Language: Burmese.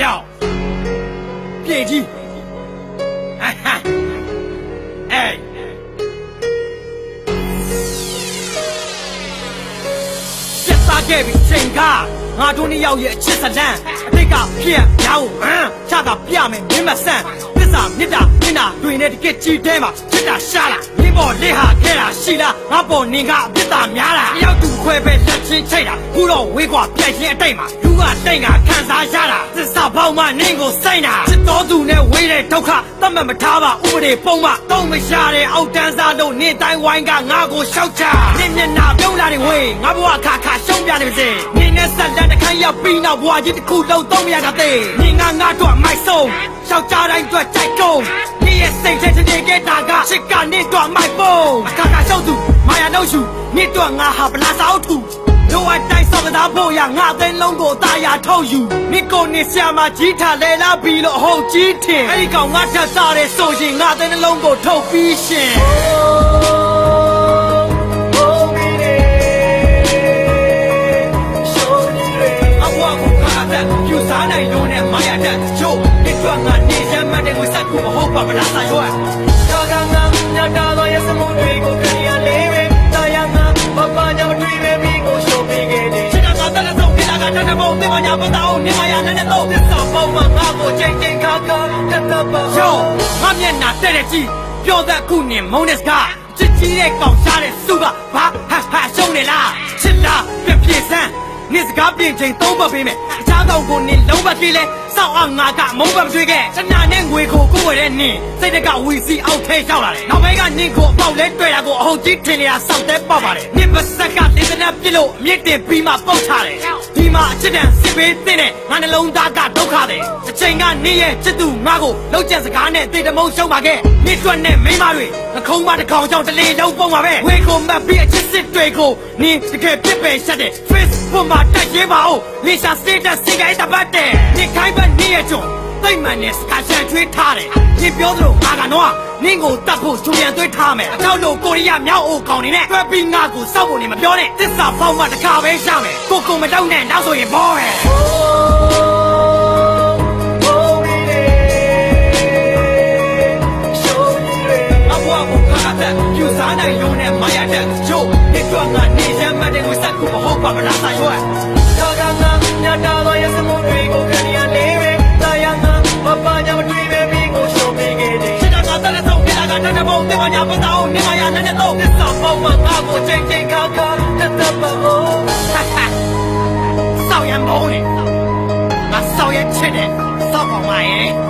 ကြောက်ပြေကြီးဟာဟာအေးပြတ်သားခဲ့ပြီချိန်ကငါတို့နှစ်ယောက်ရဲ့အချစ်ဇလန်းအတိတ်ကဖြစ်ရောင်းဟမ်ချတာပြမယ်မင်းမဆန်း သစ္စာမြစ်တာမြင့်တာတွင်နဲ့တကက်ကြည်တဲမှာချစ်တာရှာလာမင်းပေါ်လက်ဟာခဲတာရှိလားငါပေါ်နင်ကအပြစ်တာများလားတယောက်တူခွဲပဲလက်ချင်းချိတ်တာခုတော့ဝေးကွာပြက်ချင်းအတိတ်မှာလူကတိတ်ကခံစားရတာသစ္စာပေါက်မှနင်းကိုစိတ်တာချစ် တော်သူနဲ့ဝေးတဲ့ဒုက္ခတတ်မှတ်မထားပါဥပဒေပုံမှတော့မရှာတဲ့အောက်တန်းစားလို့နင်တိုင်းဝိုင်းကငါကိုရှောက်ချနင်မျက်နှာပြုံးလာတဲ့ဝေးငါဘဝခါခါရှုံးပြနေပါစေနင်နဲ့ဆက်လက်တစ်ခါရောက်ပြီးနောက်ဘဝကြီးတစ်ခုလုံးသုံးမရတာတဲ့နင်ငါငါတို့မိုက်ဆုံးရှောက်ကြတိုင်းအတွက်ကြိုက်ကုန်နင်ရဲ့စိတ်ထဲတည်းခဲ့တာကချစ်ကနင်တို့မိုက်ပုံအခါခါရှောက်သူမာယာနှုတ်ရှူနင်တို့ငါဟာဗလာစာအုပ်ထူ တို့အတိုင်းစောကစားဖို့ရငါသိန်းလုံးကိုတာယာထုတ်ယူနိကိုနေဆရာမကြီးထားလဲလာပြီးလို့အဟုတ်ကြီးထင်အဲ့ဒီကောင်ငါထပ်စားတဲ့ဆိုရင်ငါသိန်းနှလုံးကိုထုတ်ပြီးရှင်အဘွားကိုခါတဲ့ယူစားနိုင်လို့နဲ့မာယာတဲ့ချို့ဒီတော့ငါနေရမ်းမတဲ့ကိုစက်ကိုမဟုတ်ပါဗလားစာရွက်ဒါကငါညတာတော့ရစမှုတွေ ဆုံးပြတာကတတဲ့ဘုံတင်မညာပတာအောင်နေမရနဲ့တော့သစ္စာပေါင်းမှငါကိုချိန်ချိန်ခါခါတတ်တတ်ပါယောငါမျက်နှာတဲ့တဲ့ကြည့်ပြောတဲ့ခုနေမုန်းတဲ့စကားချစ်ကြီးတဲ့ကောင်ရှားတဲ့စုကဘာဟာဟာရှုံးနေလားချစ်လားပြပြေစမ်းနေစကားပြင်ချိန်သုံးပတ်ပေးမယ် အခြားကောင်ကိုနင်လုံးပတ်ပြေးလဲစောက်အောင်ငါကမုန်းပတ်မတွေ့ခဲ့တနာနဲ့ငွေကိုကိုယ်ဝယ်တဲ့နင်စိတ်တကဝီစီအောက်ထဲရောက်လာတယ်နောက်ပိုင်းကနင်ကိုအပေါက်လဲတွေ့တာကိုအဟုတ်ကြီးထင်နေတာစောက်တဲ့ပေါ့ပါတယ်နင်ပါစက်ကတေသနာပြစ်လို့အမြင့်တင်ပြီးမှပုတ်ချတယ်ဒီမှာအချစ်တန်စစ်ပေးတဲ့ငါနှလုံးသားကဒုက္ခတယ်အချိန်ကနင်ရဲ့ချစ်သူငါကိုလောက်ကျက်စကားနဲ့တေတမုံရှုံးပါခဲ့နင်တွက်နဲ့မိန်းမတွေနှခုံးမတစ်ကောင်ကြောင့်တလေလုံးပုံပါပဲဝေကိုမတ်ပြီးအချစ်စစ်တွေကိုနင်တကယ်ပြစ်ပယ်ရှက်တယ် Facebook မှာတက်ရေးပါဦးလေရှာ status စိတ်ကိုင်းတပတ်တယ်နင်ခိုင်းပတ်နင်ရဲ့ကျွန်သိမ့်မှန်နဲ့စကားချန်ထွေးထားတယ်နင်ပြောသလိုငါကတော့နင်ကိုတတ်ဖို့ဂျူလီယန်သွေးထားမယ်အထောက်လို့ကိုရီးယားမြောက်အိုကောင်နေနဲ့တွဲပြီးငါကိုစောက်ဖို့နေမပြောနဲ့တစ္ဆာပေါက်မှတစ်ခါပဲရမယ်ကိုကိုမတောက်နဲ့နောက်ဆိုရင်ဘောပဲအဘွားကိုခါတဲ့ယူစားနိုင်လို့နဲ့မာယာတဲ့ချို့ဒီတော့ငါနေရမ်းမတဲ့ကိုစက်ကိုမဟုတ်ပါမလားစာရွက်ဒါကငါည တာတော့ရစမှုတွေကိုကြရလေးပဲတာယာငါပပညာမတွေ့ပဲမိကိုရှုံးပေးခဲ့တယ်ချစ်တာကတလည်းဆုံးပြတာကတတဲ့ဘုံတင်မညာပတာအောင်နေမရနဲ့တော့သစ္စာပေါင်းမှငါကိုချိန်ချိန်ခါခါတတ်တတ်ပါဦးစောက်ရံမုန်းနေငါစောက်ရချစ်တယ်စောက်ပါမရဲ့